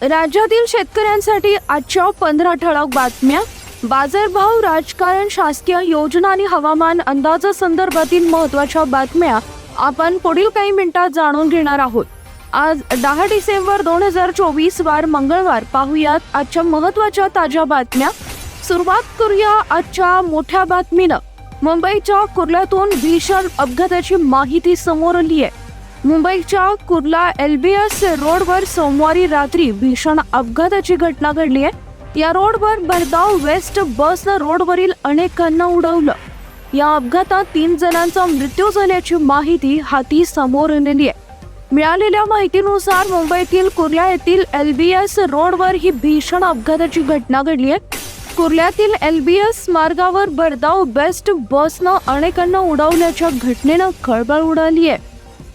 राज्यातील शेतकऱ्यांसाठी आजच्या पंधरा ठळक बातम्या. बाजारभाव राजकारण शासकीय योजना आणि हवामान अंदाजासंदर्भातील महत्त्वाच्या बातम्या आपण पुढील काही मिनिटात जाणून घेणार आहोत. आज दहा डिसेंबर दोन हजार चोवीस वार मंगळवार पाहुयात आजच्या महत्त्वाच्या ताज्या बातम्या. सुरुवात करूया आजच्या मोठ्या बातमीनं. मुंबईच्या कुर्ल्यातून भीषण अपघाताची माहिती समोर आली आहे मुंबईच्या कुर्ला एलबीएस रोडवर सोमवारी रात्री भीषण अपघाताची घटना घडली आहे. या रोडवर भरधाव वेस्ट बसनं रोडवरील अनेकांना उडवलं. या अपघातात तीन जणांचा मृत्यू झाल्याची माहिती हाती समोर आलेली आहे. मिळालेल्या माहितीनुसार मुंबईतील कुर्ला येथील एल बी एस रोडवर ही भीषण अपघाताची घटना घडली आहे. कुर्ल्यातील एल बी एस मार्गावर भरधाव बेस्ट बसनं अनेकांना उडवल्याच्या घटनेनं खळबळ उडाली आहे.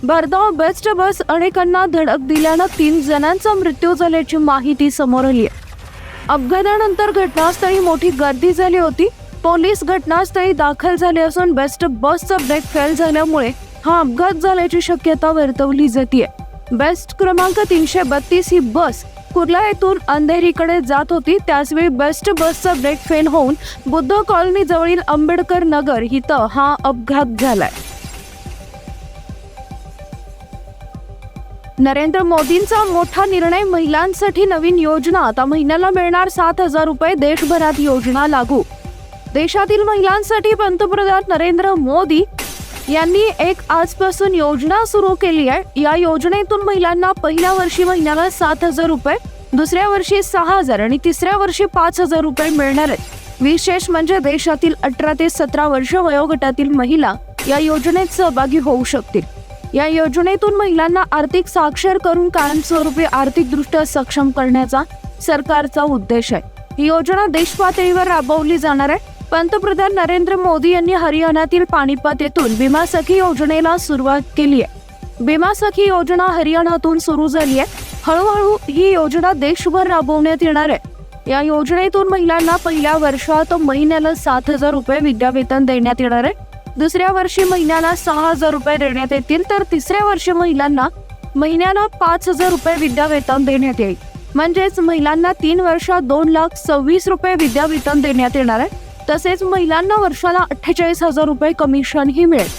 भरधाव बेस्ट बस अनेकांना धडक दिल्यानं तीन जणांचा मृत्यू झाल्याची माहिती समोर आली आहे. अपघातानंतर घटनास्थळी मोठी गर्दी झाली होती. पोलीस घटनास्थळी दाखल झाले असून बेस्ट बसचा ब्रेक फेल झाल्यामुळे हा अपघात झाल्याची शक्यता वर्तवली जाते बेस्ट क्रमांक तीनशे बत्तीस ही बस कुर्ला येथून अंधेरीकडे जात होती. त्याचवेळी बेस्ट बसचा ब्रेक फेल होऊन बुद्ध कॉलनी जवळील आंबेडकर नगर इथं हा अपघात झालाय. नरेंद्र मोदींचा मोठा निर्णय महिलांसाठी नवीन योजना. आता महिन्याला मिळणार सात हजार रुपये देशभरात योजना लागू. देशातील महिलांसाठी पंतप्रधान नरेंद्र मोदी यांनी एक आजपासून योजना सुरू केली आहे. या योजनेतून महिलांना पहिल्या वर्षी महिन्याला सात हजार रुपये दुसऱ्या वर्षी सहा हजार आणि तिसऱ्या वर्षी पाच हजार रुपये मिळणार आहेत. विशेष म्हणजे देशातील अठरा ते सतरा वर्ष वयोगटातील महिला या योजनेत सहभागी होऊ शकतील. या योजनेतून महिलांना आर्थिक साक्षर करून कायमस्वरूपी आर्थिकदृष्ट्या सक्षम करण्याचा सरकारचा उद्देश आहे. ही योजना देशपातळीवर राबवली जाणार आहे. पंतप्रधान नरेंद्र मोदी यांनी हरियाणातील पानिपत येथून विमा सखी योजनेला सुरुवात केली आहे. विमा सखी योजना हरियाणातून सुरू झाली आहे. हळूहळू ही योजना देशभर राबवण्यात येणार आहे. या योजनेतून महिलांना पहिल्या वर्षात महिन्याला सात हजार रुपये विद्यावेतन देण्यात येणार आहे. दुसऱ्या वर्षी महिन्याला सहा हजार रुपये देण्यात येतील तर तिसऱ्या वर्षी महिलांना महिन्याला पाच हजार रुपये विद्यावेतन देण्यात येईल. म्हणजेच महिलांना तीन वर्षात दोन लाख सव्वीस रुपये विद्यावेतन देण्यात येणार आहे. तसेच महिलांना वर्षाला अठ्ठेचाळीस हजार रुपये कमिशनही मिळेल.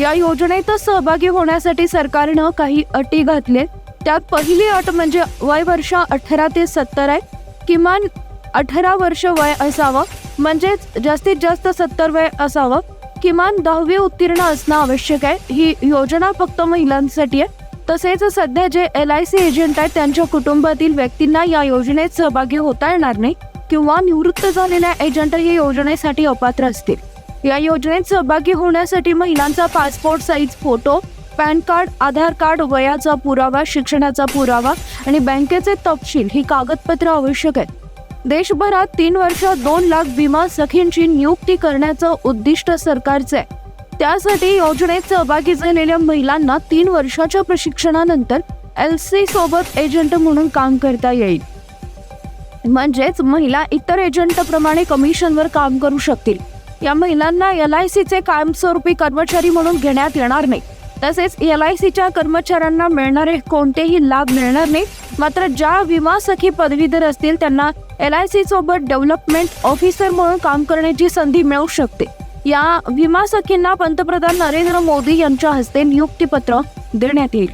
या योजनेत सहभागी होण्यासाठी सरकारनं काही अटी घातले त्यात पहिली अट म्हणजे वय वर्ष अठरा ते सत्तर आहे. किमान अठरा वर्ष वय असावं. म्हणजेच जास्तीत जास्त सत्तर वय असावं. किमान दहावी उत्तीर्ण असणं आवश्यक आहे. ही योजना फक्त महिलांसाठी आहे. तसेच सध्या J L I C agent आहेत त्यांच्या कुटुंबातील व्यक्तींना या योजनेत सहभागी होता येणार नाही किंवा निवृत्त झालेल्या एजंट या योजनेसाठी अपात्र असतील. या योजनेत सहभागी होण्यासाठी महिलांचा passport size photo PAN card Aadhaar card वयाचा पुरावा शिक्षणाचा पुरावा आणि बँकेचे तपशील ही कागदपत्र आवश्यक आहेत. देशभरात तीन वर्ष दोन लाख विमा सखींची नियुक्ती करण्याचं उद्दिष्ट सरकारचं आहे. त्यासाठी योजनेत सहभागी झालेल्या महिलांना तीन वर्षाच्या प्रशिक्षणानंतर एल सी सोबत एजंट म्हणून काम करता येईल. म्हणजेच महिला इतर एजंटप्रमाणे कमिशनवर काम करू शकतील. या महिलांना एल आय सीचे कायमस्वरूपी कर्मचारी म्हणून घेण्यात येणार नाही. तसेच एल आय सीच्या कर्मचाऱ्यांना मिळणारे कोणतेही लाभ मिळणार नाही. मात्र ज्या विमा सखी पदवीधर असतील त्यांना एल आय सी सोबत डेव्हलपमेंट ऑफिसर म्हणून काम करण्याची संधी मिळू शकते. या विमा सखींना पंतप्रधान नरेंद्र मोदी यांच्या हस्ते नियुक्तीपत्र देण्यात येईल.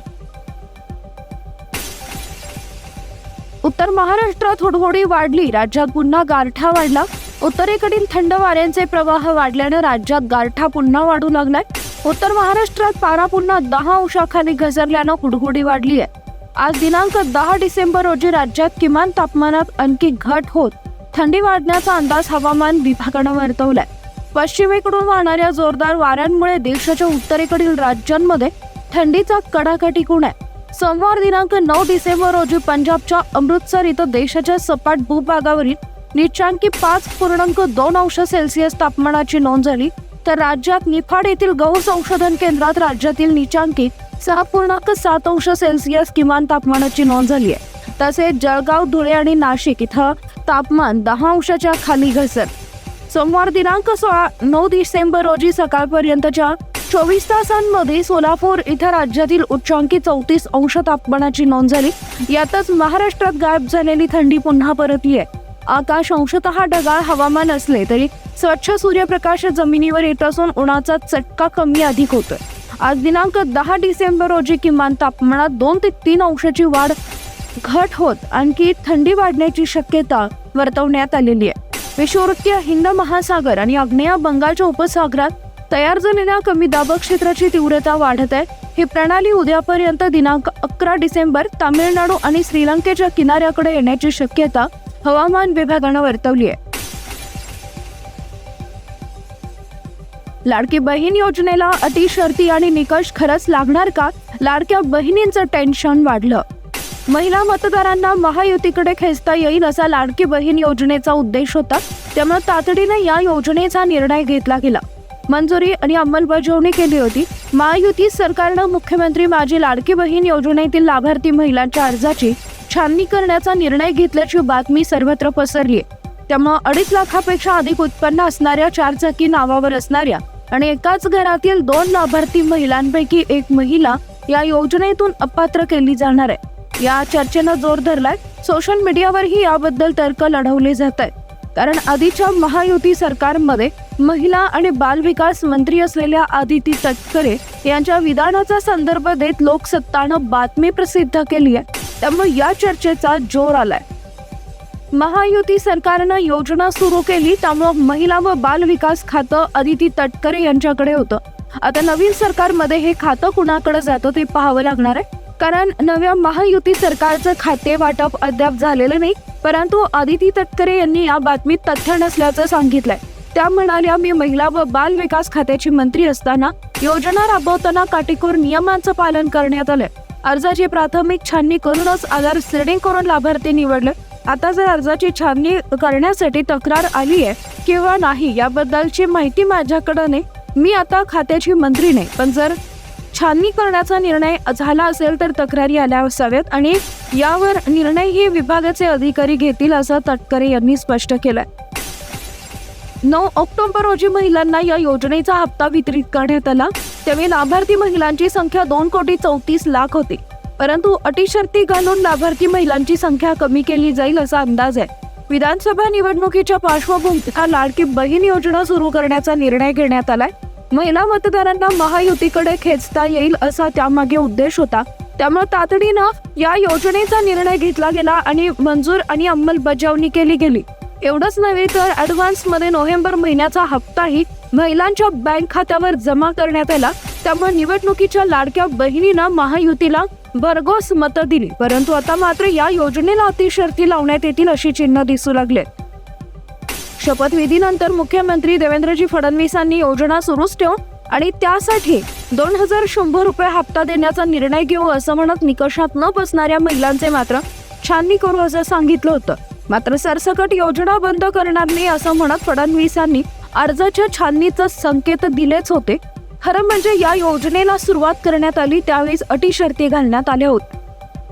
उत्तर महाराष्ट्रात हुडहुडी वाढली. राज्यात पुन्हा गारठा वाढला. उत्तरेकडील थंड वाऱ्यांचे प्रवाह वाढल्यानं राज्यात गारठा पुन्हा वाढू लागलाय. उत्तर महाराष्ट्रात पारा पुन्हा दहा अंशाखाली घसरल्यानं हुडहुडी वाढली आहे आज दिनांक दहा डिसेंबर रोजी राज्यात किमान तापमानात आणखी घट होत थंडी वाढण्याचा अंदाज हवामान विभागानं वर्तवलाय. पश्चिमेकडून वाहणाऱ्या जोरदार वाऱ्यांमुळे देशाच्या उत्तरेकडील राज्यांमध्ये थंडीचा कडाका टिकून आहे. सोमवार दिनांक नऊ डिसेंबर रोजी पंजाबच्या अमृतसर इथं देशाच्या सपाट भूभागावरील निचांकी पाच पूर्णांक दोन अंश सेल्सिअस तापमानाची नोंद झाली. तर राज्यात निफाड येथील गहू संशोधन केंद्रात राज्यातील निचांकी सहा पूर्णांक सात अंश सेल्सिअस किमान तापमानाची नोंद झाली आहे. तसेच जळगाव धुळे आणि नाशिक इथं तापमान दहा अंशाच्या खाली घसर सोमवार दिनांक सोळा नऊ डिसेंबर रोजी सकाळपर्यंतच्या चोवीस तासांमध्ये सोलापूर इथं राज्यातील उच्चांकी चौतीस अंश तापमानाची नोंद झाली. यातच महाराष्ट्रात गायब झालेली थंडी पुन्हा परतली आहे. आकाश अंशतः ढगाळ हवामान असले तरी स्वच्छ सूर्यप्रकाश जमिनीवर येत असून उन्हाचा चटका कमी अधिक होतोय. आज दिनांक दहा डिसेंबर रोजी किमान तापमानात दोन ते तीन अंशाची वाढ घट होत आणखी थंडी वाढण्याची शक्यता वर्तवण्यात आलेली आहे. विषुववृत्तीय हिंद महासागर आणि आग्नेय बंगालच्या उपसागरात तयार झालेल्या कमी दाब क्षेत्राची तीव्रता वाढत आहे. ही प्रणाली उद्यापर्यंत दिनांक अकरा डिसेंबर तामिळनाडू आणि श्रीलंकेच्या किनाऱ्याकडे येण्याची शक्यता हवामान विभागानं वर्तवली आहे लाडकी बहीण योजनेला अटी शर्ती आणि निकष खरंच लागणार का? लाडक्या बहिणींचं टेन्शन वाढलं. महिला मतदारांना महायुतीकडे खेचता येईल असा लाडकी बहीण योजनेचा उद्देश होता. त्यामुळे तातडीनं या योजनेचा निर्णय घेतला गेला. मंजुरी आणि अंमलबजावणी केली होती. महायुती सरकारनं मुख्यमंत्री माझी लाडकी बहीण योजनेतील लाभार्थी महिलांच्या अर्जाची छाननी करण्याचा निर्णय घेतल्याची बातमी सर्वत्र पसरली त्यामुळे अडीच लाखापेक्षा अधिक उत्पन्न असणाऱ्या चारचाकी नावावर असणाऱ्या आणि एकाच घरातील दोन लाभार्थी महिलांपैकी एक महिला या योजनेतून अपात्र केली जाणार आहे. या चर्चेनं जोर धरलाय. सोशल मीडियावरही याबद्दल तर्क लढवले जात आहेत कारण आधीच्या महायुती सरकारमध्ये महिला आणि बालविकास मंत्री असलेल्या आदिती तटकरे यांच्या विधानाचा संदर्भ देत लोकसत्तानं बातमी प्रसिद्ध केली आहे त्यामुळे या चर्चेचा जोर आलाय. महायुती सरकारनं योजना सुरू केली त्यामुळं महिला व बाल विकास खातं अदिती तटकरे यांच्याकडे होतं. आता नवीन सरकारमध्ये हे खातं कुणाकडे जातं ते पाहावं लागणार आहे. कारण नव्या महायुती सरकारचं खाते वाटप अद्याप झालेलं नाही परंतु आदिती तटकरे यांनी या बातमीत तथ्य नसल्याचं सांगितलंय. त्या म्हणाल्या मी महिला व बाल विकास खात्याची मंत्री असताना योजना राबवताना काटेकोर नियमांचं पालन करण्यात आलंय. अर्जाची प्राथमिक छाननी करूनच आधार श्रेणी करून लाभार्थी निवडले. आता जर अर्जाची छाननी करण्यासाठी तक्रार आली आहे किंवा नाही याबद्दलची माहिती माझ्याकडे नाही. मी आता खात्याची मंत्री नाही. पण जर छाननी करण्याचा निर्णय झाला असेल तर तक्रारी आल्या असाव्यात आणि यावर निर्णयही विभागाचे अधिकारी घेतील असं तटकरे यांनी स्पष्ट केलंय. नऊ ऑक्टोबर रोजी महिलांना या योजनेचा हप्ता वितरित करण्यात आला. त्यावेळी लाभार्थी महिलांची संख्या दोन कोटी चौतीस लाख होती. परंतु अटीशर्ती घालून लाभार्थी महिलांची संख्या कमी केली जाईल असा अंदाज आहे. विधानसभा निवडणुकीच्या पार्श्वभूमीत लाडकी बहीण योजना सुरू करण्याचा निर्णय घेण्यात आलाय. महिला मतदारांना महायुतीकडे खेचता येईल असा त्यामागे उद्देश होता. त्यामुळे तातडीनं या योजनेचा निर्णय घेतला गेला आणि मंजूर आणि अंमलबजावणी केली गेली. एवढंच नव्हे तर ॲडव्हान्समध्ये नोव्हेंबर महिन्याचा हप्ताही महिलांच्या बँक खात्यावर जमा करण्यात आला. त्यामुळे निवडणुकीच्या लाडक्या बहिणीनं महायुतीला भरघोस मतं दिली. परंतु आता मात्र या योजनेला अतिशर्ती लावण्यात येतील अशी चिन्ह दिसू लागले. शपथविधीनंतर मुख्यमंत्री देवेंद्रजी फडणवीसांनी योजना सुरूच ठेवून आणि त्यासाठी दोन हजार शंभर रुपये हप्ता देण्याचा निर्णय घेऊ असं म्हणत निकषात न बसणाऱ्या महिलांचे मात्र छाननी करू असं सांगितलं होतं. मात्र सरसकट योजना बंद करणार नाही असं म्हणत फडणवीसांनी अर्जाच्या छाननीचं संकेत दिलेच होते. खरं म्हणजे या योजनेला सुरुवात करण्यात आली त्यावेळेस अटी शर्ती घालण्यात आल्या होत्या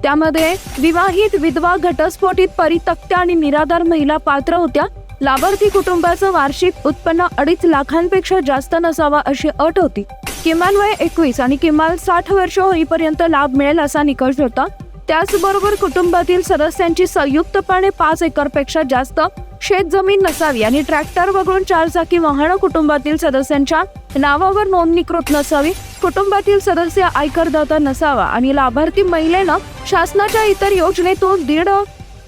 त्यामध्ये विवाहित विधवा घटस्फोटित परितक्त्या आणि निराधार महिला पात्र होत्या. लाभार्थी कुटुंबाचं वार्षिक उत्पन्न अडीच लाखांपेक्षा जास्त नसावा अशी अट होती. किमान वय एकवीस आणि किमान साठ वर्ष होईपर्यंत लाभ मिळेल असा निकष होता. त्याचबरोबर कुटुंबातील सदस्यांची संयुक्तपणे पाच एकरपेक्षा जास्त शेत जमीन नसावी आणि ट्रॅक्टर वगळून चारचाकी वाहन कुटुंबातील सदस्यांच्या नावावर नोंदणीकृत नसावी कुटुंबातील सदस्य आयकरदाता नसावा आणि लाभार्थी महिलेनं शासनाच्या इतर योजनेतून दीड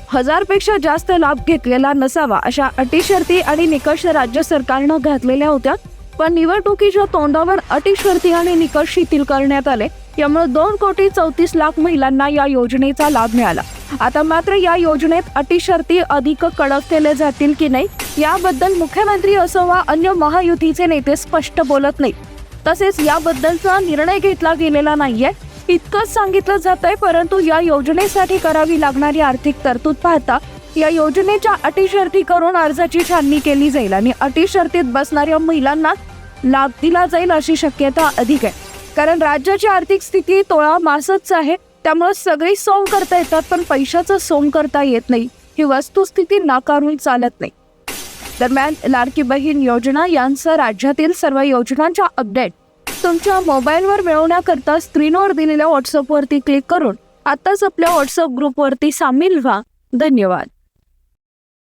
हजारपेक्षा जास्त लाभ घेतलेला नसावा अशा अटी शर्ती आणि निकष राज्य सरकारनं घातलेल्या होत्या. पण निवडणुकीच्या तोंडावर अटी शर्ती आणि निकष शिथिल करण्यात आले. यामुळे दोन कोटी चौतीस लाख महिलांना या योजनेचा लाभ मिळाला. आता मात्र या योजनेत अटी शर्ती अधिक कडक केले जातील की नाही याबद्दल मुख्यमंत्री असो वा अन्य महायुतीचे नेते स्पष्ट बोलत नाही तसेच याबद्दलचा निर्णय घेतला गेलेला नाहीये. इतकंच सांगितलं जात आहे परंतु या योजनेसाठी करावी लागणारी आर्थिक तरतूद पाहता या योजनेच्या अटी शर्ती करून अर्जाची छाननी केली जाईल आणि अटी शर्तीत बसणाऱ्या महिलांना लाभ दिला जाईल अशी शक्यता अधिक आहे. कारण राज्याची आर्थिक स्थिती तोळा मासच आहे. त्यामुळे सगळी सोंग करता येतात पण पैशाचं सोंग करता येत नाही. ही वस्तुस्थिती नाकारून चालत नाही. दरम्यान लाडकी बहीण योजना यांसह राज्यातील सर्व योजनांच्या अपडेट. तुमच्या मोबाईलवर मिळवण्याकरता स्क्रीनवर दिलेल्या व्हॉट्सअपवरती क्लिक करून आत्ताच आपल्या व्हॉट्सअप ग्रुपवरती सामील व्हा. धन्यवाद.